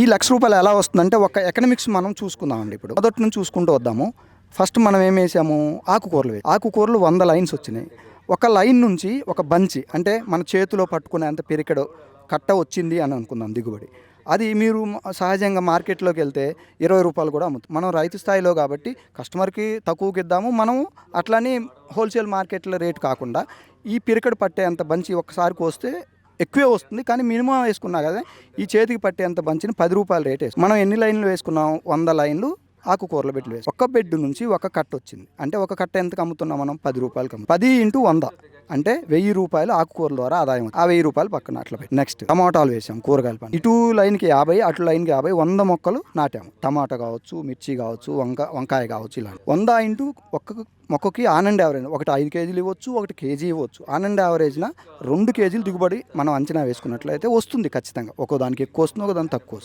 ఈ లక్ష రూపాయలు ఎలా వస్తుందంటే ఒక ఎకనామిక్స్ మనం చూసుకుందామండి ఇప్పుడు. మొదటి నుంచి చూసుకుంటూ వద్దాము. ఫస్ట్ మనం ఏం వేసాము? ఆకుకూరలు ఆకుకూరలు వంద లైన్స్ వచ్చినాయి. ఒక లైన్ నుంచి ఒక బంచి అంటే మన చేతిలో పట్టుకునే అంత పెరికెడు కట్ట వచ్చింది అని అనుకుందాం దిగుబడి. అది మీరు సహజంగా మార్కెట్లోకి వెళ్తే ఇరవై రూపాయలు కూడా అమ్ముతుంది మనం రైతు స్థాయిలో కాబట్టి కస్టమర్కి తక్కువకి ఇద్దాము. మనం అట్లానే హోల్సేల్ మార్కెట్లో రేట్ కాకుండా ఈ పిరికడు పట్టే అంత బంచి ఒక్కసారి కోస్తే ఎక్కువే వస్తుంది కానీ మినిమం వేసుకున్నా కదా ఈ చేతికి పట్టేంత బంచిని పది రూపాయల రేట్ వేసుకున్నాం. మనం ఎన్ని లైన్లు వేసుకున్నాం? వంద లైన్లు ఆకుకూరల బెడ్లు వేసి ఒక్క బెడ్ నుంచి ఒక కట్ట వచ్చింది. అంటే ఒక కట్ట ఎంతకు అమ్ముతున్నాం మనం? పది రూపాయలకి పది ఇంటూ వంద. అంటే వెయ్యి రూపాయలు ఆకుకూరల ద్వారా ఆదాయం ఆ వెయ్యి రూపాయలు పక్కన అట్లా పెట్టి. నెక్స్ట్ టమాటాలు వేసాం కూరగాయల పంట ఇటు లైన్కి యాభై అటు లైన్కి యాభై వంద మొక్కలు నాటాము. టమాటా కావచ్చు మిర్చి కావచ్చు వంక వంకాయ కావచ్చు ఇలా వంద ఇంటూ ఒక్క మొక్కకి ఆనండ్ యావరేజ్. ఒకటి ఐదు కేజీలు ఇవ్వచ్చు ఒకటి కేజీ ఇవ్వచ్చు. ఆనండ్ యావరేజ్న రెండు కేజీలు దిగుబడి మనం అంచనా వేసుకున్నట్లయితే వస్తుంది ఖచ్చితంగా. ఒక్కో దానికి ఎక్కువ వస్తుంది ఒక దానికి తక్కువ వస్తుంది.